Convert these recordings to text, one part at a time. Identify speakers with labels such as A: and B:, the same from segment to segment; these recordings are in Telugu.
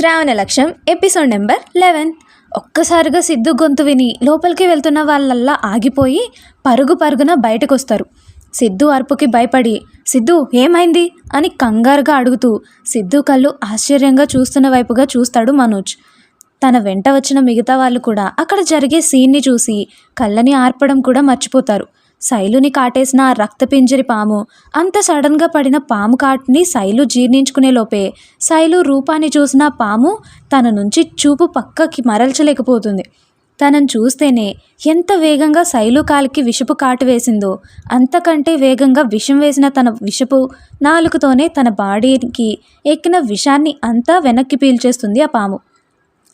A: శ్రావణ లక్ష్యం ఎపిసోడ్ నెంబర్ లెవెన్ ఒక్కసారిగా సిద్ధు గొంతు విని లోపలికి వెళ్తున్న వాళ్ళల్లా ఆగిపోయి పరుగు పరుగున బయటకు వస్తారు సిద్ధు అరుపుకి భయపడి సిద్ధు ఏమైంది? అని కంగారుగా అడుగుతూ సిద్ధు కళ్ళు ఆశ్చర్యంగా చూస్తున్న వైపుగా చూస్తాడు మనోజ్. తన వెంట వచ్చిన మిగతా వాళ్ళు కూడా అక్కడ జరిగే సీన్ని చూసి కళ్ళని ఆర్పడం కూడా మర్చిపోతారు. శైలుని కాటేసిన రక్తపింజరి పాము. అంత సడన్గా పడిన పాము కాటుని శైలు జీర్ణించుకునే లోపే శైలు రూపాన్ని చూసిన పాము తన నుంచి చూపు పక్కకి మరల్చలేకపోతుంది. తనను చూస్తేనే ఎంత వేగంగా శైలు కాలికి విషపు కాటు వేసిందో అంతకంటే వేగంగా విషం వేసిన తన విషపు నాలుకతోనే తన బాడీకి ఎక్కిన విషాన్ని అంతా వెనక్కి పీల్చేస్తుంది ఆ పాము.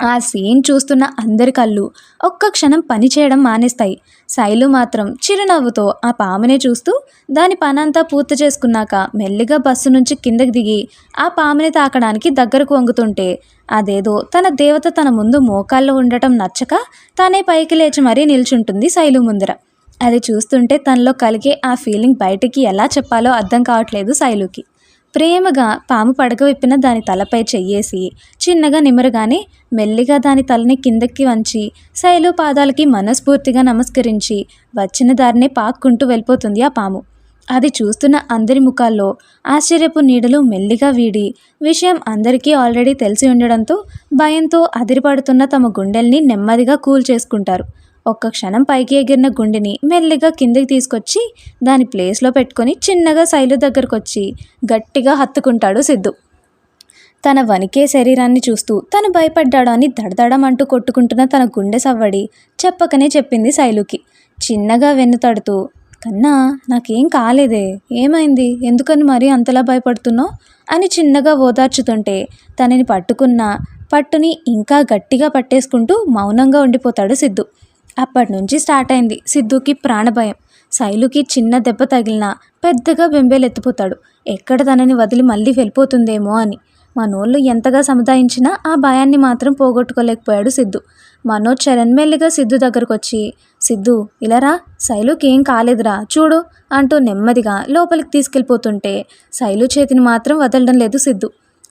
A: ఆ సీన్ చూస్తున్న అందరి కళ్ళు ఒక్క క్షణం పని చేయడం మానేస్తాయి. శైలు మాత్రం చిరునవ్వుతో ఆ పామునే చూస్తూ దాని పనంతా పూర్తి చేసుకున్నాక మెల్లిగా బస్సు నుంచి కిందకి దిగి ఆ పాముని తాకడానికి దగ్గరకు వంగుతుంటే అదేదో తన దేవత తన ముందు మోకాల్లో ఉండటం నచ్చక తానే పైకి లేచి మరీ నిల్చుంటుంది శైలు ముందర. అది చూస్తుంటే తనలో కలిగే ఆ ఫీలింగ్ బయటికి ఎలా చెప్పాలో అర్థం కావట్లేదు శైలుకి. ప్రేమగా పాము పడక విప్పిన దాని తలపై చెయ్యేసి చిన్నగా నిమరగానే మెల్లిగా దాని తలని కిందకి వంచి శైలు పాదాలకి మనస్ఫూర్తిగా నమస్కరించి వచ్చిన దారినే పాక్కుంటూ వెళ్ళిపోతుంది ఆ పాము. అది చూస్తున్న అందరి ముఖాల్లో ఆశ్చర్యపు నీడలు మెల్లిగా వీడి విషయం అందరికీ ఆల్రెడీ తెలిసి ఉండడంతో భయంతో అదిరిపడుతున్న తమ గుండెల్ని నెమ్మదిగా కూల్ చేసుకుంటారు ఒక్క క్షణం పైకి ఎగిరిన గుండెని మెల్లిగా కిందకి తీసుకొచ్చి దాని ప్లేస్లో పెట్టుకొని చిన్నగా శైలు దగ్గరకు వచ్చి గట్టిగా హత్తుకుంటాడు సిద్ధు. తన వణికే శరీరాన్ని చూస్తూ తను భయపడ్డాడు అని దడదడమంటూ కొట్టుకుంటున్న తన గుండె సవ్వడి చెప్పకనే చెప్పింది శైలుకి. చిన్నగా వెన్నుతడుతూ కన్నా నాకేం కాలేదే ఏమైంది ఎందుకని మరీ అంతలా భయపడుతున్నావు? అని చిన్నగా ఓదార్చుతుంటే తనని పట్టుకున్న పట్టుని ఇంకా గట్టిగా పట్టేసుకుంటూ మౌనంగా ఉండిపోతాడు సిద్ధు. అప్పటి నుంచి స్టార్ట్ అయింది సిద్ధుకి ప్రాణభయం. శైలుకి చిన్న దెబ్బ తగిలినా పెద్దగా బెంబేలెత్తిపోతాడు. ఎక్కడ తనని వదిలి మళ్ళీ వెళ్ళిపోతుందేమో అని. మనోళ్ళు ఎంతగా సముదాయించినా ఆ భయాన్ని మాత్రం పోగొట్టుకోలేకపోయాడు సిద్ధు. మనోజ్ చరణ్ మెల్లిగా సిద్ధు దగ్గరకు వచ్చి సిద్ధు ఇలారా శైలుకి ఏం కాలేదురా. చూడు అంటూ నెమ్మదిగా లోపలికి తీసుకెళ్ళిపోతుంటే శైలు చేతిని మాత్రం వదలడం లేదు సిద్ధు.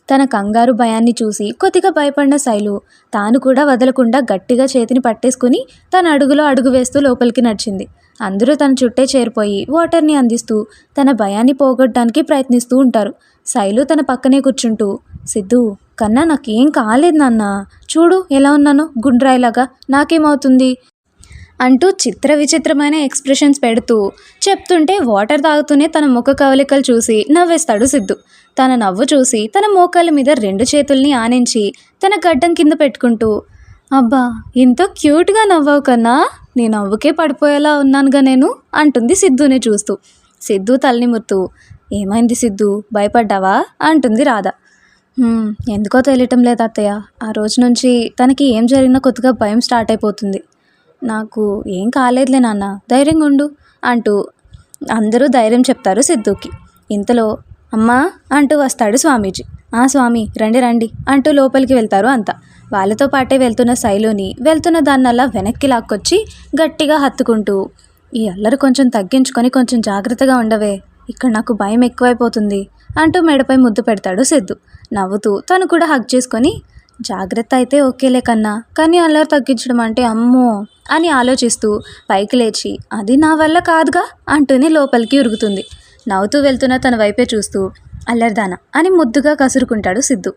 A: తన కంగారు భయాన్ని చూసి కొద్దిగా భయపడిన శైలు తాను కూడా వదలకుండా గట్టిగా చేతిని పట్టేసుకుని తన అడుగులో అడుగు వేస్తూ లోపలికి నడిచింది. అందరూ తన చుట్టే చేరిపోయి వాటర్ని అందిస్తూ తన భయాన్ని పోగొట్టడానికి ప్రయత్నిస్తూ ఉంటారు. శైలు తన పక్కనే కూర్చుంటూ సిద్ధు కన్నా నాకేం కాలేదు నాన్న. చూడు ఎలా ఉన్నానో గుండ్రాయిలాగా. నాకేమవుతుంది? అంటూ చిత్ర విచిత్రమైన ఎక్స్ప్రెషన్స్ పెడుతూ చెప్తుంటే వాటర్ తాగుతూనే తన ముఖ కవలికలు చూసి నవ్వేస్తాడు సిద్ధు. తన నవ్వు చూసి తన మోకాల మీద రెండు చేతుల్ని ఆనించి తన గడ్డం కింద పెట్టుకుంటూ అబ్బా ఇంత క్యూట్గా నవ్వావు కన్నా నీ నవ్వుకే పడిపోయేలా ఉన్నానుగా నేను అంటుంది సిద్ధుని చూస్తూ. సిద్ధు తలనిమురుతూ ఏమైంది సిద్ధు భయపడ్డావా? అంటుంది రాధ. ఎందుకో తెలియటం లేదు అత్తయ్య. ఆ రోజు నుంచి తనకి ఏం జరిగినా కొద్దిగా భయం స్టార్ట్ అయిపోతుంది. నాకు ఏం కాలేదులే నాన్న ధైర్యంగా ఉండు అంటూ అందరూ ధైర్యం చెప్తారు సిద్ధుకి. ఇంతలో అమ్మా అంటూ వస్తాడు స్వామీజీ. ఆ స్వామి రండి రండి అంటూ లోపలికి వెళ్తారు అంతా. వాళ్ళతో పాటే వెళ్తున్న శైలుని వెళ్తున్న దాన్నల్లా వెనక్కి లాక్కొచ్చి గట్టిగా హత్తుకుంటూ ఈ అల్లరి కొంచెం తగ్గించుకొని కొంచెం జాగ్రత్తగా ఉండవే ఇక్కడ నాకు భయం ఎక్కువైపోతుంది అంటూ మెడపై ముద్దు పెడతాడు సిద్ధు. నవ్వుతూ తను కూడా హగ్ చేసుకొని జాగ్రత్త అయితే ఓకేలే కన్నా కానీ అల్లరి తగ్గించడం అంటే అమ్మో అని ఆలోచిస్తూ పైకి లేచి అది నా వల్ల కాదుగా అంటూనే లోపలికి ఉరుగుతుంది నవ్వుతూ వెళ్తున్న తన వైపే చూస్తూ అల్లర్దాన అని ముద్దుగా కసురుకుంటాడు సిద్ధు.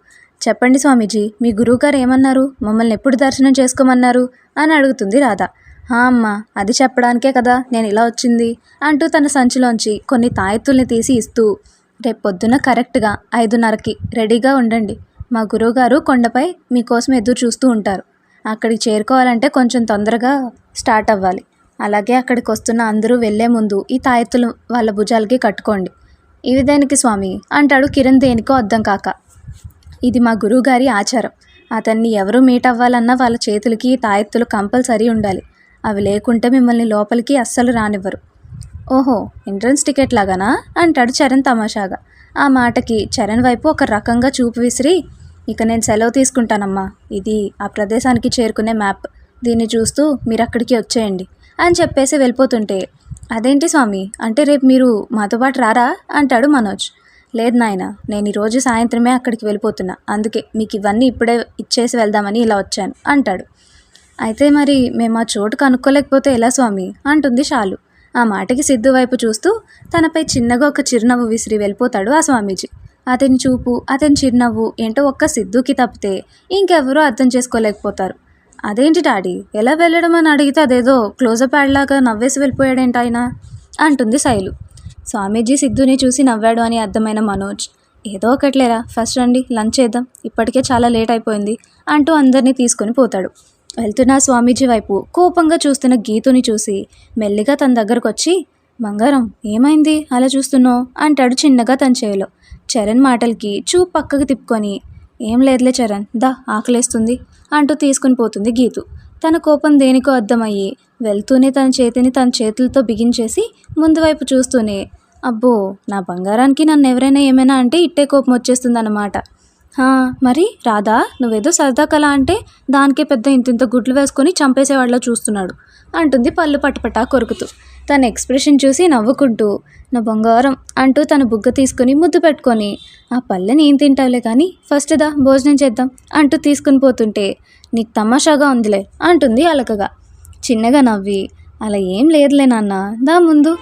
A: చెప్పండి స్వామీజీ మీ గురువుగారు ఏమన్నారు? మమ్మల్ని ఎప్పుడు దర్శనం చేసుకోమన్నారు? అని అడుగుతుంది రాధ. "హా అమ్మ అది చెప్పడానికే కదా నేను ఇలా వచ్చింది అంటూ తన సంచిలోంచి కొన్ని తాయెత్తుల్ని తీసి ఇస్తూ రేపు కరెక్ట్గా ఐదున్నరకి రెడీగా ఉండండి. మా గురువుగారు కొండపై మీకోసం ఎదురు చూస్తూ ఉంటారు. అక్కడికి చేరుకోవాలంటే కొంచెం తొందరగా స్టార్ట్ అవ్వాలి. అలాగే అక్కడికి వస్తున్న అందరూ వెళ్ళే ముందు ఈ తాయెత్తులు వాళ్ళ భుజాలకి కట్టుకోండి. ఇవి దేనికి స్వామి? అంటాడు కిరణ్ దేనికో అర్థం కాక. ఇది మా గురువుగారి ఆచారం. అతన్ని ఎవరు మీట్ అవ్వాలన్నా వాళ్ళ చేతులకి ఈ తాయెత్తులు కంపల్సరీ ఉండాలి. అవి లేకుంటే మిమ్మల్ని లోపలికి అస్సలు రానివ్వరు. ఓహో ఎంట్రన్స్ టికెట్ లాగానా? అంటాడు చరణ్ తమాషాగా. ఆ మాటకి చరణ్ వైపు ఒక రకంగా చూపు విసిరి ఇక నేను సెలవు తీసుకుంటానమ్మా. ఇది ఆ ప్రదేశానికి చేరుకునే మ్యాప్. దీన్ని చూస్తూ మీరు అక్కడికి వచ్చేయండి. అని చెప్పేసి వెళ్ళిపోతుంటే అదేంటి స్వామి? అంటే రేపు మీరు మాతో పాటు రారా? అంటాడు మనోజ్. లేదు నాయన నేను ఈరోజు సాయంత్రమే అక్కడికి వెళ్ళిపోతున్నా. అందుకే మీకు ఇవన్నీ ఇప్పుడే ఇచ్చేసి వెళ్దామని ఇలా వచ్చాను అంటాడు. అయితే మరి మేము ఆ చోటు కనుక్కోలేకపోతే ఎలా స్వామి? అంటుంది షాలు. ఆ మాటకి సిద్ధు వైపు చూస్తూ తనపై చిన్నగా ఒక చిరునవ్వు విసిరి వెళ్ళిపోతాడు ఆ స్వామీజీ. అతని చూపు అతని చిరునవ్వు ఏంటో ఒక్క సిద్ధుకి తప్పితే ఇంకెవరూ అర్థం చేసుకోలేకపోతారు. అదేంటి డాడీ? ఎలా వెళ్ళడం అని అడిగితే అదేదో క్లోజప్ యాడ్లాగా నవ్వేసి వెళ్ళిపోయాడేంటి ఆయన? అంటుంది శైలు. స్వామీజీ సిద్ధుని చూసి నవ్వాడు అని అర్థమైన మనోజ్. ఏదో ఒకట్లేరా? ఫస్ట్ రండి లంచ్ చేద్దాం. ఇప్పటికే చాలా లేట్ అయిపోయింది అంటూ అందరినీ తీసుకొని పోతాడు. వెళ్తున్న స్వామీజీ వైపు కోపంగా చూస్తున్న గీతుని చూసి మెల్లిగా తన దగ్గరకు వచ్చి బంగారం ఏమైంది? అలా చూస్తున్నావు? అంటాడు చిన్నగా తన చేయలో. చరణ్ మాటలకి చూపు పక్కకు తిప్పుకొని ఏం లేదులే చరణ్ దా ఆకలేస్తుంది అంటూ తీసుకుని పోతుంది గీతు. తన కోపం దేనికో అర్థమయ్యి వెళ్తూనే తన చేతిని తన చేతులతో బిగించేసి ముందు వైపు చూస్తూనే అబ్బో నా బంగారానికి నన్ను ఎవరైనా ఏమైనా అంటే ఇట్టే కోపం వచ్చేస్తుంది అన్నమాట మరి రాధా నువ్వేదో సరదా కళ అంటే దానికే పెద్ద ఇంతింత గుడ్లు వేసుకొని చంపేసేవాళ్ళ చూస్తున్నాడు అంటుంది పళ్ళు పటపటా కొరుకుతూ. తన ఎక్స్ప్రెషన్ చూసి నవ్వుకుంటూ నా బంగారం అంటూ తన బుగ్గ తీసుకుని ముద్దు పెట్టుకొని ఆ పళ్ళని ఏం తింటావులే కానీ ఫస్ట్ దా భోజనం చేద్దాం అంటూ తీసుకుని పోతుంటే నీకు తమాషాగా ఉందిలే అంటుంది అలకగా. చిన్నగా నవ్వి అలా ఏం లేదులే నాన్న దా ముందు.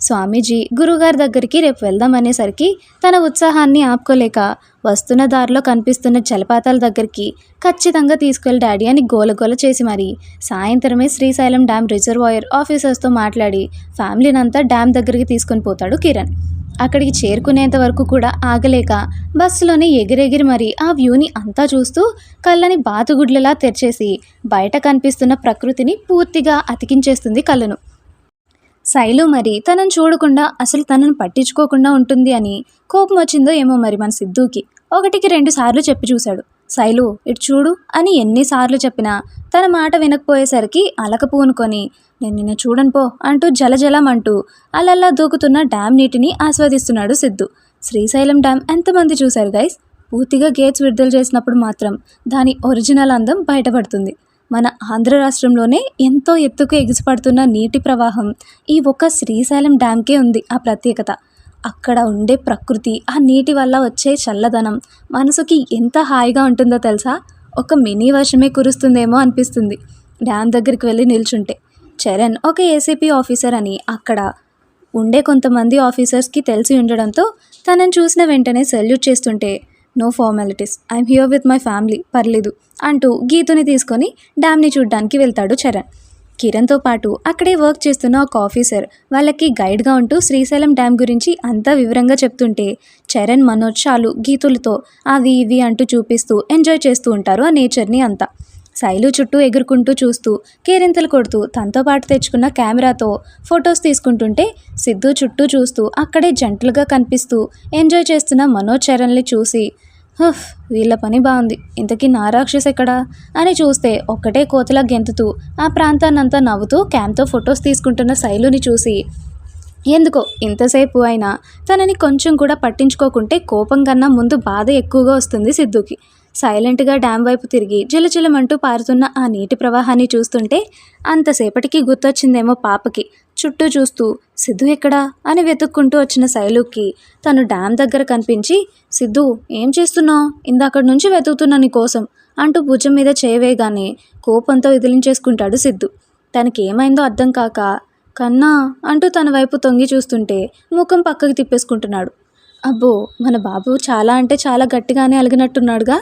A: స్వామీజీ గురుగారి దగ్గరికి రేపు వెళ్దామనేసరికి తన ఉత్సాహాన్ని ఆపుకోలేక వస్తున్న దారిలో కనిపిస్తున్న జలపాతాల దగ్గరికి ఖచ్చితంగా తీసుకెళ్ళి డాడీ అని గోలగోల చేసి మరి సాయంత్రమే శ్రీశైలం డ్యామ్ రిజర్వాయర్ ఆఫీసర్స్తో మాట్లాడి ఫ్యామిలీనంతా డ్యామ్ దగ్గరికి తీసుకొని పోతాడు కిరణ్. అక్కడికి చేరుకునేంత వరకు కూడా ఆగలేక బస్సులోనే ఎగిరెగిరి మరి ఆ వ్యూని అంతా చూస్తూ కళ్ళని బాతుగుడ్లలా తెరిచేసి బయట కనిపిస్తున్న ప్రకృతిని పూర్తిగా అతికించేస్తుంది కళ్ళను. శైలు మరి తనను చూడకుండా అసలు తనను పట్టించుకోకుండా ఉంటుంది అని కోపం వచ్చిందో ఏమో మరి మన సిద్ధూకి. ఒకటికి రెండు సార్లు చెప్పి చూశాడు. శైలు ఇటు చూడు అని ఎన్నిసార్లు చెప్పినా తన మాట వినకపోయేసరికి అలక పూనుకొని నేను నిన్ను చూడను పో అంటూ జలజలం అంటూ అలల్లా దూకుతున్న డ్యామ్ నీటిని ఆస్వాదిస్తున్నాడు సిద్ధు. శ్రీశైలం డ్యామ్ ఎంతమంది చూశారు గైస్? పూర్తిగా గేట్స్ విడుదల చేసినప్పుడు మాత్రం దాని ఒరిజినల్ అందం బయటపడుతుంది. మన ఆంధ్ర రాష్ట్రంలోనే ఎంతో ఎత్తుకు ఎగిసిపడుతున్న నీటి ప్రవాహం ఈ ఒక్క శ్రీశైలం డ్యామ్కే ఉంది ఆ ప్రత్యేకత. అక్కడ ఉండే ప్రకృతి ఆ నీటి వల్ల వచ్చే చల్లదనం మనసుకి ఎంత హాయిగా ఉంటుందో తెలుసా? ఒక మినీ వర్షమే కురుస్తుందేమో అనిపిస్తుంది. డ్యామ్ దగ్గరికి వెళ్ళి నిల్చుంటే చరణ్ ఒక ఏసీపీ ఆఫీసర్ అని అక్కడ ఉండే కొంతమంది ఆఫీసర్స్కి తెలిసి ఉండడంతో తనని చూసిన వెంటనే సెల్యూట్ చేస్తుంటే no formalities. I'm here with my family. పర్లేదు. అంటూ గీతుని తీసుకొని డ్యామ్ని చూడ్డానికి వెళ్తాడు చరణ్. కిరణ్తో పాటు అక్కడే వర్క్ చేస్తున్న ఒక ఆఫీసర్ వాళ్ళకి గైడ్గా ఉంటూ శ్రీశైలం డ్యామ్ గురించి అంతా వివరంగా చెప్తుంటే చరణ్ మనోజ్ చాలు గీతులతో అవి ఇవి అంటూ చూపిస్తూ ఎంజాయ్ చేస్తూ ఉంటారు ఆ నేచర్ని అంతా. శైలు చుట్టూ ఎగురుకుంటూ చూస్తూ కేరింతలు కొడుతూ తనతో పాటు తెచ్చుకున్న కెమెరాతో ఫొటోస్ తీసుకుంటుంటే సిద్ధు చుట్టూ చూస్తూ అక్కడే జంటలుగా కనిపిస్తూ ఎంజాయ్ చేస్తున్న మనోజ్ చరణ్ని చూసి హఫ్ వీళ్ళ పని బాగుంది ఇంతకీ నా రాక్షస్ ఎక్కడా? అని చూస్తే ఒక్కటే కోతలా గెంతుతూ ఆ ప్రాంతాన్నంతా నవ్వుతూ క్యామ్తో ఫొటోస్ తీసుకుంటున్న శైలుని చూసి ఎందుకో ఇంతసేపు అయినా తనని కొంచెం కూడా పట్టించుకోకుంటే కోపం కన్నా ముందు బాధ ఎక్కువగా వస్తుంది సిద్ధుకి. సైలెంట్గా డ్యామ్ వైపు తిరిగి జిలజిలమంటూ పారుతున్న ఆ నీటి ప్రవాహాన్ని చూస్తుంటే అంతసేపటికి గుర్తొచ్చిందేమో పాపకి. చుట్టూ చూస్తూ సిద్ధు ఎక్కడా? అని వెతుక్కుంటూ వచ్చిన శైలుకి తను డ్యామ్ దగ్గర కనిపించి సిద్ధు ఏం చేస్తున్నావు? ఇందక్కడి నుంచి వెతుకుతున్నా నీ కోసం అంటూ భుజం మీద చేయవేగానే కోపంతో విదిలించేసుకుంటాడు సిద్ధు. తనకి ఏమైందో అర్థం కాక కన్నా అంటూ తన వైపు తొంగి చూస్తుంటే ముఖం పక్కకి తిప్పేసుకుంటున్నాడు. అబ్బో మన బాబు చాలా అంటే చాలా గట్టిగానే అలిగినట్టున్నాడుగా?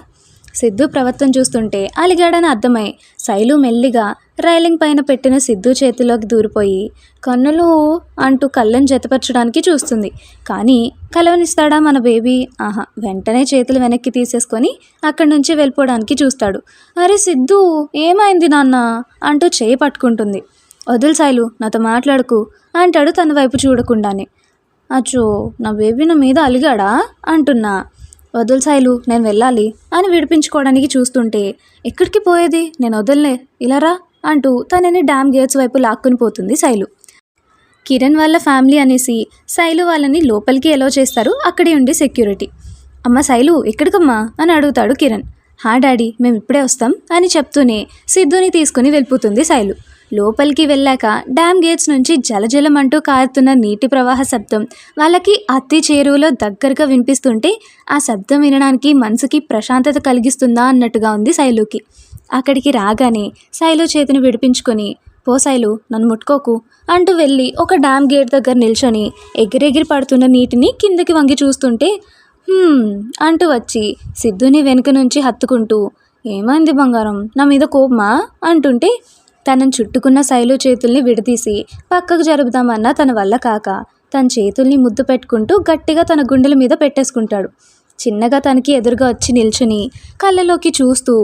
A: సిద్ధు ప్రవర్తన చూస్తుంటే అలిగాడని అర్థమై శైలు మెల్లిగా రైలింగ్ పైన పెట్టిన సిద్ధు చేతిలోకి దూరిపోయి కన్నులు అంటూ కళ్ళను జతపరచడానికి చూస్తుంది. కానీ కలవనిస్తాడా మన బేబీ? ఆహా వెంటనే చేతులు వెనక్కి తీసేసుకొని అక్కడి నుంచి వెళ్ళిపోవడానికి చూస్తాడు. అరే సిద్ధు ఏమైంది నాన్న? అంటూ చేయి పట్టుకుంటుంది. వదులు శైలు నాతో మాట్లాడుకు అంటాడు తన వైపు చూడకుండానే. అచ్చో నా బేబీ నా మీద అలిగాడా? అంటున్నా. వదులు సాయిలు నేను వెళ్ళాలి అని విడిపించుకోవడానికి చూస్తుంటే ఎక్కడికి పోయేది? నేను వదలలే ఇలా రా అంటూ తనని డ్యామ్ గేట్స్ వైపు లాక్కుని పోతుంది శైలు కిరణ్ వాళ్ళ ఫ్యామిలీ అనేసి శైలు వాళ్ళని లోపలికి ఎలో చేస్తారు అక్కడే ఉండి సెక్యూరిటీ అమ్మ శైలు ఎక్కడికమ్మా? అని అడుగుతాడు కిరణ్. హా డాడీ మేము ఇప్పుడే వస్తాం అని చెప్తూనే సిద్ధుని తీసుకుని వెళ్ళిపోతుంది శైలు లోపలికి వెళ్ళాక డ్యామ్ గేట్స్ నుంచి జలజలమంటూ కారుతున్న నీటి ప్రవాహ శబ్దం వాళ్ళకి అత్తి చేరువలో దగ్గరగా వినిపిస్తుంటే ఆ శబ్దం వినడానికి మనసుకి ప్రశాంతత కలిగిస్తుందా అన్నట్టుగా ఉంది శైలుకి అక్కడికి రాగానే శైలు చేతిని విడిపించుకొని పో శైలు నన్ను ముట్టుకోకు అంటూ వెళ్ళి ఒక డ్యామ్ గేట్ దగ్గర నిల్చొని ఎగిరెగిరి పడుతున్న నీటిని కిందకి వంగి చూస్తుంటే అంటూ వచ్చి సిద్ధుని వెనుక నుంచి హత్తుకుంటూ ఏమైంది బంగారం? నా మీద కోపమా? అంటుంటే తనను చుట్టుకున్న శైలు చేతుల్ని విడదీసి పక్కకు జరుపుదామన్నా తన వల్ల కాక తన చేతుల్ని ముద్దు పెట్టుకుంటూ గట్టిగా తన గుండెల మీద పెట్టేసుకుంటాడు. చిన్నగా తనకి ఎదురుగా వచ్చి నిల్చుని కళ్ళలోకి చూస్తూ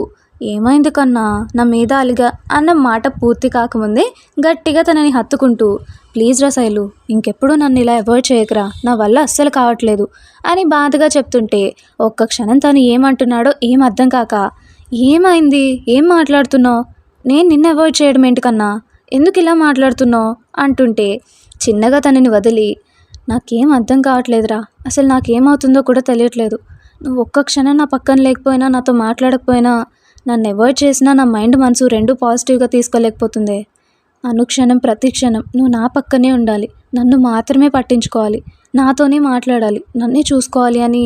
A: ఏమైంది కన్నా నా మీద అలిగా అన్న మాట పూర్తి కాకముందే గట్టిగా తనని హత్తుకుంటూ ప్లీజ్ రా శైలు ఇంకెప్పుడు నన్ను ఇలా అవాయిడ్ చేయకరా. నా వల్ల అస్సలు కావట్లేదు అని బాధగా చెప్తుంటే ఒక్క క్షణం తను ఏమంటున్నాడో ఏం అర్థం కాక. ఏమైంది? ఏం మాట్లాడుతున్నావు? నేను నిన్ను అవాయిడ్ చేయడం ఏంటికన్నా? ఎందుకు ఇలా మాట్లాడుతున్నావు? అంటుంటే చిన్నగా తనని వదిలి నాకేం అర్థం కావట్లేదురా. అసలు నాకేమవుతుందో కూడా తెలియట్లేదు. నువ్వు ఒక్క క్షణం నా పక్కన లేకపోయినా నాతో మాట్లాడకపోయినా నన్ను అవాయిడ్ చేసినా నా మైండ్ మనసు రెండు పాజిటివ్గా తీసుకోలేకపోతుంది. అనుక్షణం ప్రతి క్షణం నువ్వు నా పక్కనే ఉండాలి. నన్ను మాత్రమే పట్టించుకోవాలి. నాతోనే మాట్లాడాలి. నన్నే చూసుకోవాలి అని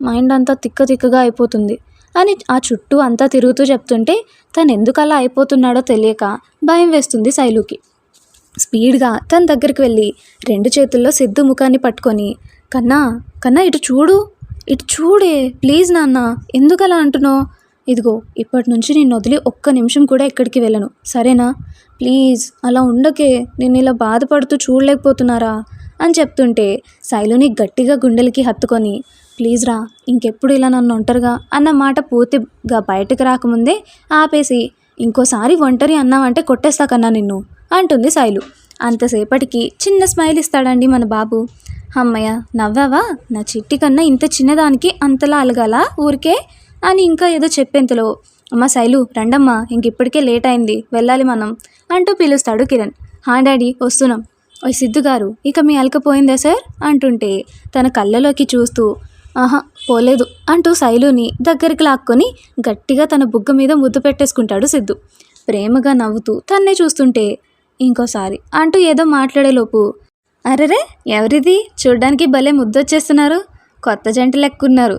A: మైండ్ అంతా తిక్క తిక్కగా అయిపోతుంది. అని ఆ చుట్టూ అంతా తిరుగుతూ చెప్తుంటే తను ఎందుకు అలా అయిపోతున్నాడో తెలియక భయం వేస్తుంది శైలుకి. స్పీడ్గా తన దగ్గరికి వెళ్ళి రెండు చేతుల్లో సిద్ధు ముఖాన్ని పట్టుకొని కన్నా కన్నా ఇటు చూడు ఇటు చూడే ప్లీజ్ నాన్న ఎందుకు అలా అంటున్నావు? ఇదిగో ఇప్పటి నుంచి నేను వదిలి ఒక్క నిమిషం కూడా ఎక్కడికి వెళ్ళను సరేనా? ప్లీజ్ అలా ఉండకే నేను ఇలా బాధపడుతూ చూడలేకపోతున్నారా? అని చెప్తుంటే శైలుని గట్టిగా గుండెలకి హత్తుకొని ప్లీజ్ రా ఇంకెప్పుడు ఇలా నన్ను ఒంటరిగా అన్న మాట పూర్తిగా బయటకు రాకముందే ఆపేసి ఇంకోసారి ఒంటరి అన్నావంటే కొట్టేస్తా కన్నా నిన్ను అంటుంది శైలు. అంతసేపటికి చిన్న స్మైల్ ఇస్తాడండి మన బాబు. అమ్మయ్య నవ్వావా? నా చిట్టి కన్నా ఇంత చిన్నదానికి అంతలా అలగాల ఊరికే? అని ఇంకా ఏదో చెప్పేంతలో అమ్మ శైలు రండమ్మా ఇంక ఇప్పటికే లేట్ అయింది వెళ్ళాలి మనం అంటూ పిలుస్తాడు కిరణ్. హా డాడీ వస్తున్నాం. ఓ సిద్ధు గారు ఇక మీ అలకపోయిందా సార్? అంటుంటే తన కళ్ళలోకి చూస్తూ ఆహా పోలేదు అంటూ శైలుని దగ్గరికి లాక్కొని గట్టిగా తన బుగ్గ మీద ముద్దు పెట్టేసుకుంటాడు సిద్ధు. ప్రేమగా నవ్వుతూ తన్నే చూస్తుంటే ఇంకోసారి అంటూ ఏదో మాట్లాడేలోపు అరెరే ఎవరిది? చూడ్డానికి భలే ముద్దొచ్చేస్తున్నారు. కొత్త జంట లెక్కున్నారు.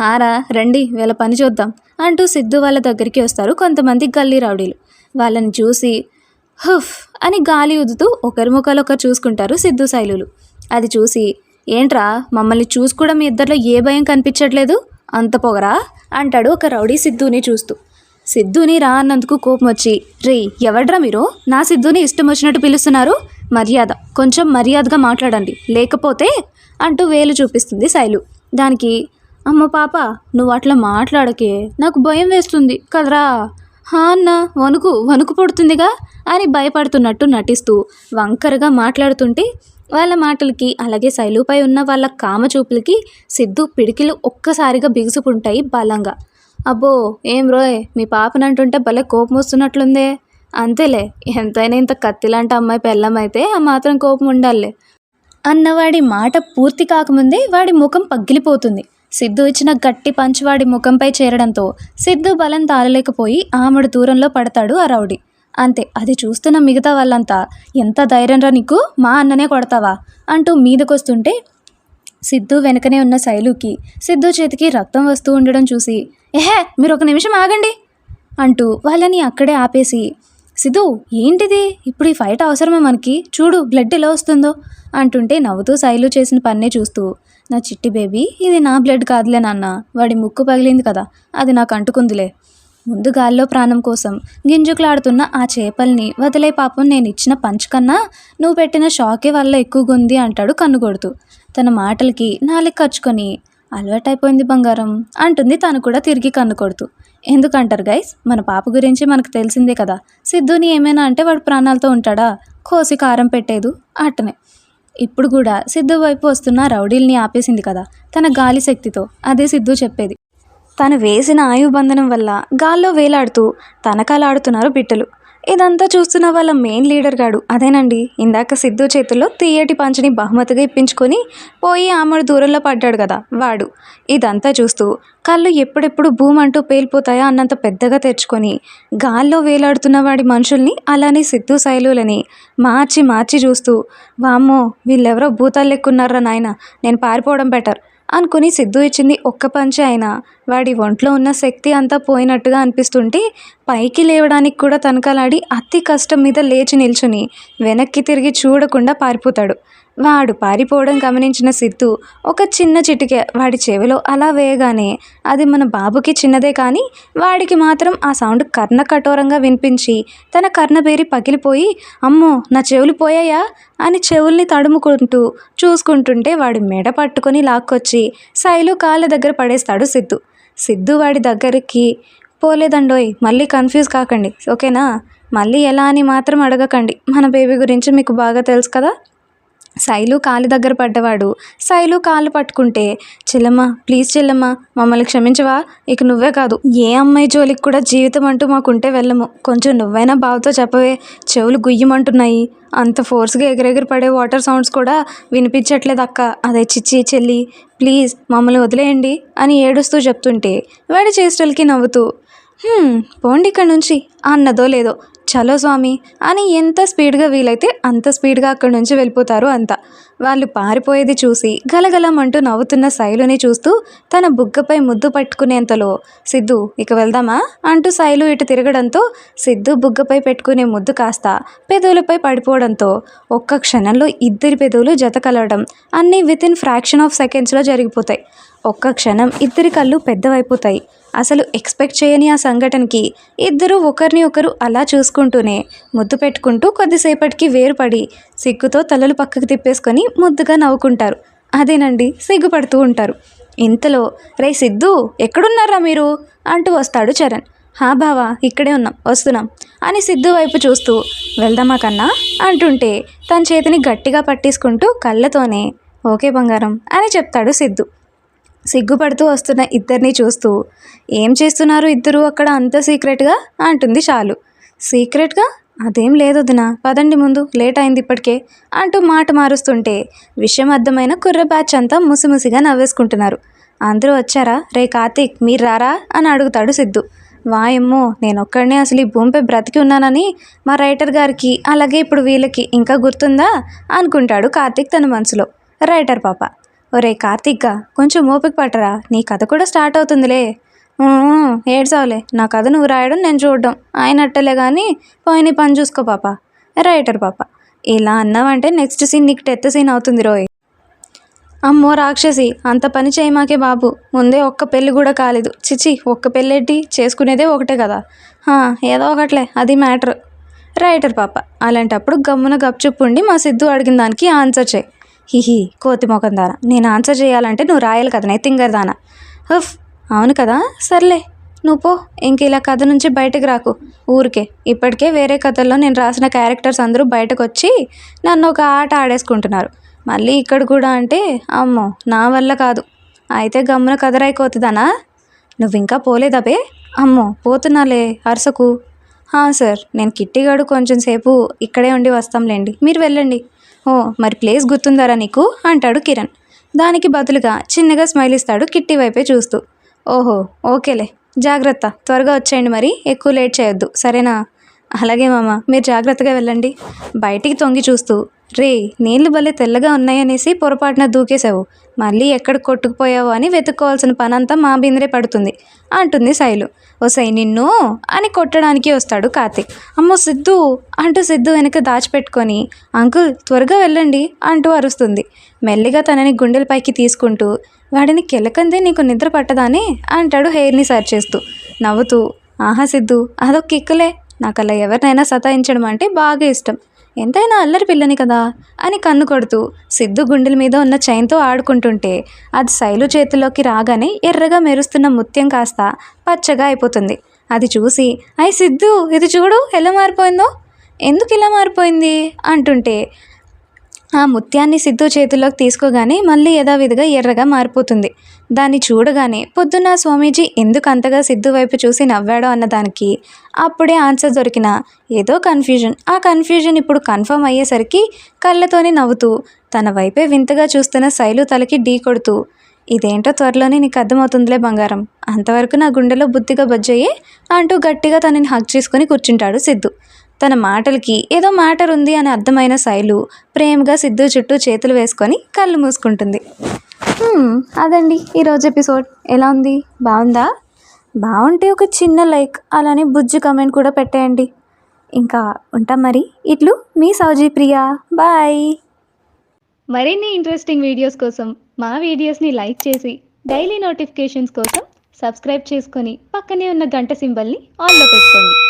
A: హారా రండి వీళ్ళ పని చూద్దాం అంటూ సిద్ధు వాళ్ళ దగ్గరికి వస్తారు కొంతమంది గల్లీ రౌడీలు. వాళ్ళని చూసి హుఫ్ అని గాలి ఉదుతూ ఒకరి ముఖాలు ఒకరు చూసుకుంటారు సిద్ధు శైలులు. అది చూసి ఏంట్రా మమ్మల్ని చూసి కూడా మీ ఇద్దరిలో ఏ భయం కనిపించట్లేదు? అంత పొగరా? అంటాడు ఒక రౌడీ సిద్ధుని చూస్తూ. సిద్ధుని రా అన్నందుకు కోపం వచ్చి రే ఎవడ్రా మీరు? నా సిద్ధుని ఇష్టం వచ్చినట్టు పిలుస్తున్నారు. మర్యాద కొంచెం మర్యాదగా మాట్లాడండి. లేకపోతే అంటూ వేలు చూపిస్తుంది శైలు. దానికి అమ్మ పాప నువ్వు అట్లా మాట్లాడకే నాకు భయం వేస్తుంది. కదరా? హా అన్న వణుకు వణుకు పుడుతుందిగా అని భయపడుతున్నట్టు నటిస్తూ వంకరగా మాట్లాడుతుంటే వాళ్ళ మాటలకి అలాగే శైలుపై ఉన్న వాళ్ళ కామచూపులకి సిద్ధు పిడికిలు ఒక్కసారిగా బిగుసుకుంటాయి బలంగా. అబ్బో ఏం రోయ్ మీ పాపనంటుంటే భలే కోపం వస్తున్నట్లుందే అంతేలే ఎంతైనా ఇంత కత్తిలాంటి అమ్మాయి పెళ్ళమైతే ఆ మాత్రం కోపం ఉండాలి అన్నవాడి మాట పూర్తి కాకముందే వాడి ముఖం పగిలిపోతుంది. సిద్ధు ఇచ్చిన గట్టి పంచ్ వాడి ముఖంపై చేరడంతో సిద్ధు బలం తాళలేకపోయి ఆమెడు దూరంలో పడతాడు ఆ రౌడీ. అంతే అది చూస్తున్న మిగతా వాళ్ళంతా ఎంత ధైర్యంరా నీకు? మా అన్ననే కొడతావా? అంటూ మీదకొస్తుంటే సిద్ధు వెనకనే ఉన్న శైలుకి సిద్ధు చేతికి రక్తం వస్తూ ఉండడం చూసి ఏహే మీరు ఒక నిమిషం ఆగండి అంటూ వాళ్ళని అక్కడే ఆపేసి సిద్ధు ఏంటిది? ఇప్పుడు ఈ ఫైట్ అవసరమే మనకి? చూడు బ్లడ్ ఎలా వస్తుందో అంటుంటే నవ్వుతూ శైలు చేసిన పన్నే చూస్తూ నా చిట్టి బేబీ ఇది నా బ్లడ్ కాదులే నాన్న వాడి ముక్కు పగిలింది కదా అది నాకు అంటుకుందిలే ముందు గాల్లో ప్రాణం కోసం గింజుకులాడుతున్న ఆ చేపల్ని వదిలే పాపం నేను ఇచ్చిన పంచ్ కన్నా నువ్వు పెట్టిన షాకే వల్ల ఎక్కువగా ఉంది అంటాడు కన్నుగొడుతూ. తన మాటలకి నాలుగు ఖర్చుకొని అలవాటైపోయింది బంగారం అంటుంది తను కూడా తిరిగి కన్ను కొడుతూ ఎందుకంటారు గైస్? మన పాప గురించి మనకు తెలిసిందే కదా. సిద్ధుని ఏమైనా అంటే వాడు ప్రాణాలతో ఉంటాడా? కోసి కారం పెట్టేదు? అట్టనే ఇప్పుడు కూడా సిద్ధు వైపు వస్తున్న రౌడీల్ని ఆపేసింది కదా తన గాలి శక్తితో. అదే సిద్ధు చెప్పేది. తను వేసిన ఆయుబంధనం వల్ల గాల్లో వేలాడుతూ తనకాలాడుతున్నారు బిడ్డలు. ఇదంతా చూస్తున్న వాళ్ళ మెయిన్ లీడర్ గాడు. అదేనండి ఇందాక సిద్ధు చేతుల్లో తీయటి పంచని బహుమతిగా ఇప్పించుకొని పోయి ఆమెడు దూరంలో పడ్డాడు కదా వాడు. ఇదంతా చూస్తూ కళ్ళు ఎప్పుడెప్పుడు భూమంటూ పేలిపోతాయా అన్నంత పెద్దగా తెరుచుకొని గాల్లో వేలాడుతున్న వాడి మనుషుల్ని అలానే సిద్ధు శైలులని మార్చి మార్చి చూస్తూ వామ్మో వీళ్ళెవరో భూతాలు లెక్కున్నారా నాయన? నేను పారిపోవడం బెటర్ అనుకుని సిద్ధు ఇచ్చింది ఒక్క పంచే అయినా. వాడి ఒంట్లో ఉన్న శక్తి అంతా పోయినట్టుగా అనిపిస్తుంటే పైకి లేవడానికి కూడా తనకలాడి అతి కష్టం మీద లేచి నిల్చుని వెనక్కి తిరిగి చూడకుండా పారిపోతాడు. వాడు పారిపోవడం గమనించిన సిద్ధు ఒక చిన్న చిటికె వాడి చెవిలో అలా వేయగానే అది మన బాబుకి చిన్నదే కానీ వాడికి మాత్రం ఆ సౌండ్ కర్ణ కఠోరంగా వినిపించి తన కర్ణ బేరి పగిలిపోయి అమ్మో నా చెవులు పోయాయా? అని చెవుల్ని తడుముకుంటూ చూసుకుంటుంటే వాడి మెడ పట్టుకొని లాక్కొచ్చి శైలు కాళ్ళ దగ్గర పడేస్తాడు సిద్ధు. సిద్ధు వాడి దగ్గరికి పోలేదండోయ్ మళ్ళీ కన్ఫ్యూజ్ కాకండి ఓకేనా? మళ్ళీ ఎలా అని మాత్రం అడగకండి మన బేబీ గురించి మీకు బాగా తెలుసు కదా? శైలు కాలు దగ్గర పడ్డవాడు. శైలు కాళ్ళు పట్టుకుంటే చెల్లమ్మ ప్లీజ్ చెల్లమ్మ మమ్మల్ని క్షమించవా? ఇక నువ్వే కాదు. ఏ అమ్మాయి జోలికి కూడా జీవితం అంటూ మాకుంటే వెళ్ళము. కొంచెం నువ్వైనా బావతో చెప్పవే. చెవులు గుయ్యమంటున్నాయి. అంత ఫోర్స్గా ఎగిరెగిరి పడే వాటర్ సౌండ్స్ కూడా వినిపించట్లేదు అక్క. అదే చిచ్చి చెల్లి ప్లీజ్ మమ్మల్ని వదిలేయండి అని ఏడుస్తూ చెప్తుంటే వాడి చేష్టలకి నవ్వుతూ పోండి ఇక్కడ నుంచి అన్నదో లేదో. చలో స్వామి అని ఎంత స్పీడ్గా వీలైతే అంత స్పీడ్గా అక్కడి నుంచి వెళ్ళిపోతారు అంతా. వాళ్ళు పారిపోయేది చూసి గలగలమంటూ నవ్వుతున్న శైలుని చూస్తూ తన బుగ్గపై ముద్దు పట్టుకునేంతలో సిద్ధు ఇక వెళ్దామా? అంటూ శైలు ఇటు తిరగడంతో సిద్ధు బుగ్గపై పెట్టుకునే ముద్దు కాస్త పెదవులపై పడిపోవడంతో ఒక్క క్షణంలో ఇద్దరి పెదవులు జత కలవడం అన్నీ విత్ ఇన్ ఫ్రాక్షన్ ఆఫ్ సెకండ్స్లో జరిగిపోతాయి. ఒక్క క్షణం ఇద్దరి కళ్ళు పెద్దవైపోతాయి. అసలు ఎక్స్పెక్ట్ చేయని ఆ సంఘటనకి ఇద్దరు ఒకరిని ఒకరు అలా చూసుకుంటూనే ముద్దు పెట్టుకుంటూ కొద్దిసేపటికి వేరుపడి సిగ్గుతో తలలు పక్కకు తిప్పేసుకొని ముద్దుగా నవ్వుకుంటారు. అదేనండి సిగ్గుపడుతూ ఉంటారు. ఇంతలో రే సిద్ధు ఎక్కడున్నారా మీరు? అంటూ వస్తాడు చరణ్. హా బావా ఇక్కడే ఉన్నాం వస్తున్నాం అని సిద్ధు వైపు చూస్తూ వెళ్దామా కన్నా? అంటుంటే తన చేతిని గట్టిగా పట్టేసుకుంటూ కళ్ళతోనే ఓకే బంగారం అని చెప్తాడు సిద్ధు. సిగ్గుపడుతూ వస్తున్న ఇద్దరిని చూస్తూ ఏం చేస్తున్నారు ఇద్దరు అక్కడ అంత సీక్రెట్గా? అంటుంది చాలు సీక్రెట్గా? అదేం లేదు వదిన పదండి ముందు లేట్ అయింది ఇప్పటికే అంటూ మాట మారుస్తుంటే విషయం అర్థమైన కుర్ర బ్యాచ్ అంతా ముసిముసిగా నవ్వేసుకుంటున్నారు. అందరూ వచ్చారా? రే కార్తీక్ మీరు రారా? అని అడుగుతాడు సిద్ధు. వాయమ్మో నేను ఒక్కడనే అసలు ఈ భూమిపై బ్రతికి ఉన్నానని మా రైటర్ గారికి అలాగే ఇప్పుడు వీళ్ళకి ఇంకా గుర్తుందా? అనుకుంటాడు కార్తీక్ తన మనసులో. రైటర్ పాప ఒరే కార్తీక్గా కొంచెం ఓపిక పట్టరా? నీ కథ కూడా స్టార్ట్ అవుతుందిలే. "ఊ, ఏడ్చావులే. నా కథ నువ్వు రాయడం నేను చూడడం. ఆయన అట్టలే కానీ పోయిన పని చూసుకో పాప. రైటర్ పాప. ఇలా అన్నావంటే నెక్స్ట్ సీన్ నీకు టెత్ సీన్ అవుతుంది రోయ్. అమ్మో రాక్షసి అంత పని చేయమాకే బాబు. ముందే ఒక్క పెళ్ళి కూడా కాలేదు. చిచి ఒక్క పెళ్ళెట్టి చేసుకునేదే ఒకటే కదా. ఏదో ఒకట్లే అది మ్యాటర్. రైటర్ పాప అలాంటప్పుడు గమ్మున గప్చుప్పుండి మా సిద్ధు అడిగిన దానికి ఆన్సర్ చేయి. హిహి కోతి మొఖం దాన. నేను ఆన్సర్ చేయాలంటే నువ్వు రాయాలి కదా తింగర్ దాన. హఫ్ అవును కదా? సర్లే నువ్వు పో. ఇంక ఇలా కథ నుంచి బయటకు రాకు. ఊరికే. ఇప్పటికే వేరే కథల్లో నేను రాసిన క్యారెక్టర్స్ అందరూ బయటకు వచ్చి నన్ను ఒక ఆట ఆడేసుకుంటున్నారు. మళ్ళీ ఇక్కడ కూడా అంటే అమ్మో నా వల్ల కాదు. అయితే గమ్మున కదరైపోతుందనా నువ్వు ఇంకా పోలేదబే అమ్మో పోతున్నాలే అరసకు. సార్ నేను కిట్టిగాడు కొంచెం సేపు ఇక్కడే ఉండి వస్తాంలేండి. మీరు వెళ్ళండి. ఓ మరి ప్లేస్ గుర్తుందారా నీకు? అంటాడు కిరణ్. దానికి బదులుగా చిన్నగా స్మైల్ ఇస్తాడు కిట్టి వైపే చూస్తూ. ఓహో ఓకేలే. జాగ్రత్త. త్వరగా వచ్చేయండి మరి. ఎక్కువ లేట్ చేయొద్దు. సరేనా? అలాగే మామ మీరు జాగ్రత్తగా వెళ్ళండి. బయటికి తొంగి చూస్తూ రే నీళ్ళు భలే తెల్లగా ఉన్నాయనేసి పొరపాటున దూకేశావు. మళ్ళీ ఎక్కడ కొట్టుకుపోయావు అని వెతుక్కోవాల్సిన పనంతా మా బిందరే పడుతుంది అంటుంది శైలు. ఓసై నిన్ను అని కొట్టడానికి వస్తాడు కార్తీక్. అమ్మో సిద్ధు అంటూ సిద్ధు వెనక దాచిపెట్టుకొని అంకుల్ త్వరగా వెళ్ళండి అంటూ అరుస్తుంది. మెల్లిగా తనని గుండెలపైకి తీసుకుంటూ వాడిని కెలకందే నీకు నిద్ర పట్టదానే అంటాడు హెయిర్ని సర్చ్ చేస్తూ నవ్వుతూ ఆహా సిద్ధు అదొక కిక్కులే. నాకు అలా ఎవరినైనా సతాయించడం అంటే బాగా ఇష్టం. ఎంతైనా అల్లరి పిల్లని కదా అని కన్ను కొడుతూ సిద్ధు గుండెల మీద ఉన్న చైన్తో ఆడుకుంటుంటే అది శైలు చేతిలోకి రాగానే ఎర్రగా మెరుస్తున్న ముత్యం కాస్త పచ్చగా అయిపోతుంది. అది చూసి అయ్యి సిద్ధు ఇది చూడు ఎలా మారిపోయిందో? ఎందుకు ఇలా మారిపోయింది? అంటుంటే ఆ ముత్యాన్ని సిద్ధు చేతుల్లోకి తీసుకోగానే మళ్ళీ యథావిధిగా ఎర్రగా మారిపోతుంది. దాన్ని చూడగానే పొద్దున్న స్వామీజీ ఎందుకు అంతగా సిద్ధు వైపు చూసి నవ్వాడో అన్నదానికి అప్పుడే ఆన్సర్ దొరికిన ఏదో కన్ఫ్యూజన్. ఆ కన్ఫ్యూజన్ ఇప్పుడు కన్ఫర్మ్ అయ్యేసరికి కళ్ళతోనే నవ్వుతూ తన వైపే వింతగా చూస్తున్న శైలు తలకి ఢీ కొడుతూ ఇదేంటో త్వరలోనే నీకు అర్థమవుతుందిలే బంగారం. అంతవరకు నా గుండెలో బుద్ధిగా బజ్జయ్యే అంటూ గట్టిగా తనని హక్ చేసుకుని కూర్చుంటాడు సిద్ధు. తన మాటలకి ఏదో మ్యాటర్ ఉంది అని అర్థమైన శైలు ప్రేమగా సిద్ధు చుట్టూ చేతులు వేసుకొని కళ్ళు మూసుకుంటుంది. అదండి ఈరోజు ఎపిసోడ్. ఎలా ఉంది? బాగుందా? బాగుంటే ఒక చిన్న లైక్ అలానే బుజ్జి కమెంట్ కూడా పెట్టేయండి. ఇంకా ఉంటాం మరి. ఇట్లు మీ సౌజీ ప్రియా. బాయ్.
B: మరిన్ని ఇంట్రెస్టింగ్ వీడియోస్ కోసం మా వీడియోస్ని లైక్ చేసి డైలీ నోటిఫికేషన్స్ కోసం సబ్స్క్రైబ్ చేసుకొని పక్కనే ఉన్న గంట సింబల్ని ఆన్లో పెట్టుకోండి.